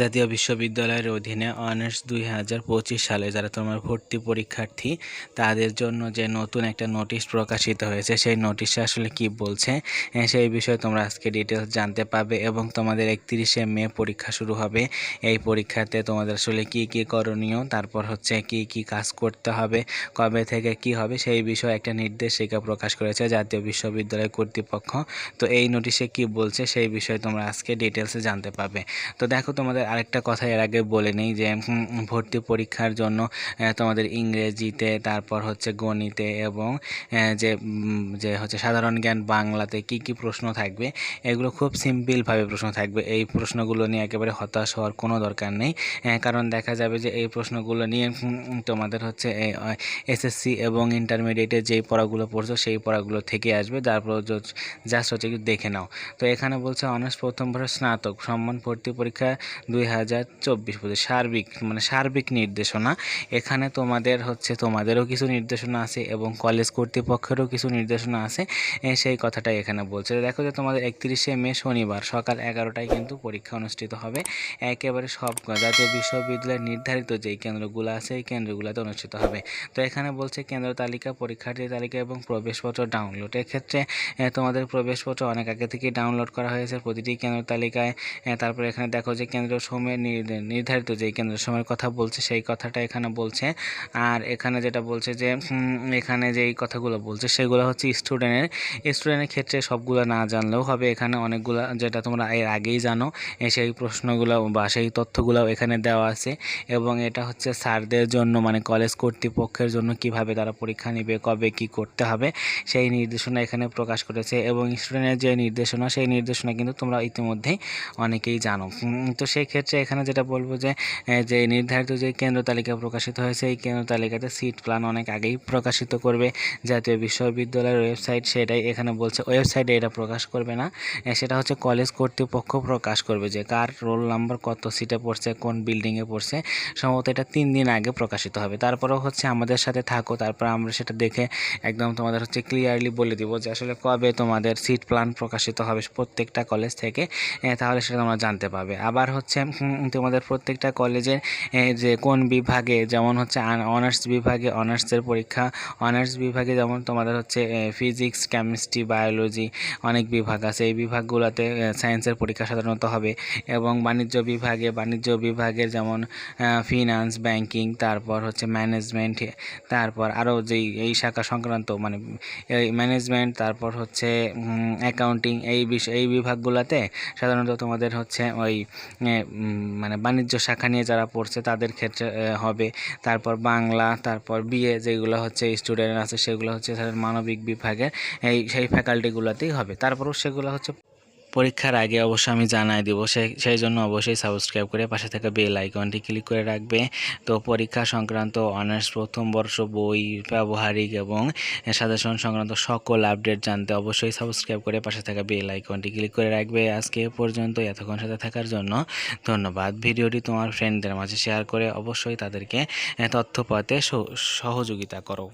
জাতীয় বিশ্ববিদ্যালয়ের অধীনে অনার্স দুই হাজার পঁচিশ সালে যারা তোমার ভর্তি পরীক্ষার্থী, তাদের জন্য যে নতুন একটা নোটিশ প্রকাশিত হয়েছে, সেই নোটিশে আসলে কি বলছে? সেই বিষয়ে তোমরা আজকে ডিটেলস জানতে পারবে এবং তোমাদের একত্রিশে মে পরীক্ষা শুরু হবে। এই পরীক্ষাতে তোমাদের আসলে কি কি করণীয়, তারপর হচ্ছে কি কি কাজ করতে হবে, কবে থেকে কি হবে, সেই বিষয়ে একটা নির্দেশিকা প্রকাশ করেছে জাতীয় বিশ্ববিদ্যালয় কর্তৃপক্ষ। তো এই নোটিশে কি বলছে, সেই বিষয়ে তোমরা আজকে ডিটেলসে জানতে পাবে তো দেখো তোমাদের আরেকটা কথা এর আগে বলে নেই যে ভর্তি পরীক্ষার জন্য তোমাদের ইংরেজিতে, তারপর হচ্ছে গণিতে এবং যে যে হচ্ছে সাধারণ জ্ঞান বাংলাতে কি কি প্রশ্ন থাকবে, এগুলো খুব সিম্পলভাবে প্রশ্ন থাকবে। এই প্রশ্নগুলো নিয়ে একেবারে হতাশ হওয়ার কোনো দরকার নেই কারণ দেখা যাবে যে, এই প্রশ্নগুলো নিয়ে তোমাদের হচ্ছে এসএসসি এবং ইন্টারমিডিয়েটে যেই পড়াগুলো পড়ছো, সেই পড়াগুলো থেকে আসবে। তারপর জাস্ট হচ্ছে দেখে নাও। তো এখানে বলছে অনার্স প্রথম বর্ষের স্নাতক, সম্মান ভর্তি পরীক্ষা দুই হাজার চব্বিশ সার্বিক মানে সার্বিক নির্দেশনা। এখানে তোমাদের হচ্ছে, তোমাদেরও কিছু নির্দেশনা আছে এবং কলেজ কর্তৃপক্ষেরও কিছু নির্দেশনা আছে। সেই কথাটাই এখানে বলছে। দেখো যে তোমাদের একত্রিশে মে শনিবার, সকাল এগারোটায় কিন্তু পরীক্ষা অনুষ্ঠিত হবে। একেবারে সব জাতীয় বিশ্ববিদ্যালয়ের নির্ধারিত যেই কেন্দ্রগুলো আছে, এই কেন্দ্রগুলোতে অনুষ্ঠিত হবে। তো এখানে বলছে, কেন্দ্র তালিকা, পরীক্ষার্থী তালিকা এবং প্রবেশপত্র ডাউনলোড। এক্ষেত্রে তোমাদের প্রবেশপত্র অনেক আগে থেকেই ডাউনলোড করা হয়েছে প্রতিটি কেন্দ্র তালিকায়। তারপরে এখানে দেখো যে কেন্দ্র সময়ের নির্ধারিত যে কেন্দ্র সময়ের কথা বলছে সেই কথাটা এখানে বলছে। আর এখানে যেটা বলছে যে এখানে যেই কথাগুলো বলছে সেগুলো হচ্ছে স্টুডেন্টের স্টুডেন্টের ক্ষেত্রে সবগুলো না জানলেও হবে। এখানে অনেকগুলো যেটা তোমরা এর আগেই জানো সেই প্রশ্নগুলো বা সেই তথ্যগুলো এখানে দেওয়া আছে। এবং এটা হচ্ছে স্যারদের জন্য মানে কলেজ কর্তৃপক্ষের জন্য কীভাবে তারা পরীক্ষা নেবে, কবে কি করতে হবে, সেই নির্দেশনা এখানে প্রকাশ করেছে। এবং স্টুডেন্টের যে নির্দেশনা, সেই নির্দেশনা কিন্তু তোমরা ইতিমধ্যেই অনেকেই জানো। তো সেই ক্ষেত্রে এখানে যেটা বলব যে যে নির্ধারিত যে কেন্দ্র তালিকা প্রকাশিত হয়েছে, এই কেন্দ্র তালিকাতে সিট প্ল্যান অনেক আগেই প্রকাশিত করবে। জাতীয় বিশ্ববিদ্যালয়ের ওয়েবসাইট সেটাই এখানে বলছে। ওয়েবসাইটে এটা প্রকাশ করবে না। সেটা হচ্ছে কলেজ কর্তৃপক্ষ প্রকাশ করবে যে, কার রোল নাম্বার কত সিটে পড়ছে, কোন বিল্ডিংয়ে পড়ছে। সম্ভবত এটা তিন দিন আগে প্রকাশিত হবে। তারপরেও হচ্ছে আমাদের সাথে থাকো, তারপর আমরা সেটা দেখে একদম তোমাদের হচ্ছে ক্লিয়ারলি বলে দিব যে, আসলে কবে তোমাদের সিট প্ল্যান প্রকাশিত হবে প্রত্যেকটা কলেজ থেকে। তাহলে সেটা তোমরা জানতে পারবে আবার হচ্ছে হুম, তোমাদের প্রত্যেকটা কলেজের এ, যে কোন বিভাগে যেমন হচ্ছে অনার্স বিভাগে অনার্সের পরীক্ষা অনার্স বিভাগে যেমন তোমাদের হচ্ছে ফিজিক্স কেমিস্ট্রি বায়োলজি অনেক বিভাগ আছে। এই বিভাগগুলোতে সায়েন্সের পরীক্ষা সাধারণত হবে। এবং বাণিজ্য বিভাগে বাণিজ্য বিভাগের যেমন ফিনান্স ব্যাংকিং তারপর হচ্ছে ম্যানেজমেন্ট তারপর আরও যেই এই শাখা সংক্রান্ত মানে এই ম্যানেজমেন্ট তারপর হচ্ছে অ্যাকাউন্টিং এই বিষয় এই বিভাগগুলোতে সাধারণত তোমাদের হচ্ছে ওই মানে বাণিজ্য শাখা নিয়ে যারা পড়ছে তাদের ক্ষেত্রে হবে। তারপর বাংলা, তারপর বিএ যেগুলো হচ্ছে স্টুডেন্ট আছে সেগুলো হচ্ছে মানবিক বিভাগের, এই সেই ফ্যাকাল্টিগুলোতেই হবে। তারপরও সেগুলো হচ্ছে পরীক্ষার আগে অবশ্যই আমি জানাই দিব। সেই জন্য অবশ্যই সাবস্ক্রাইব করে পাশে থাকা বেল আইকনটি ক্লিক করে রাখবে। তো পরীক্ষা সংক্রান্ত অনার্স প্রথম বর্ষ বই ব্যবহারিক এবং সাজেশন সংক্রান্ত সকল আপডেট জানতে অবশ্যই সাবস্ক্রাইব করে পাশে থাকা বেল আইকনটি ক্লিক করে রাখবে। আজকে পর্যন্ত এতক্ষণ সাথে থাকার জন্য ধন্যবাদ। ভিডিওটি তোমার ফ্রেন্ডদের মাঝে শেয়ার করে অবশ্যই তাদেরকে তথ্য পাতে সহ- সহযোগিতা করো।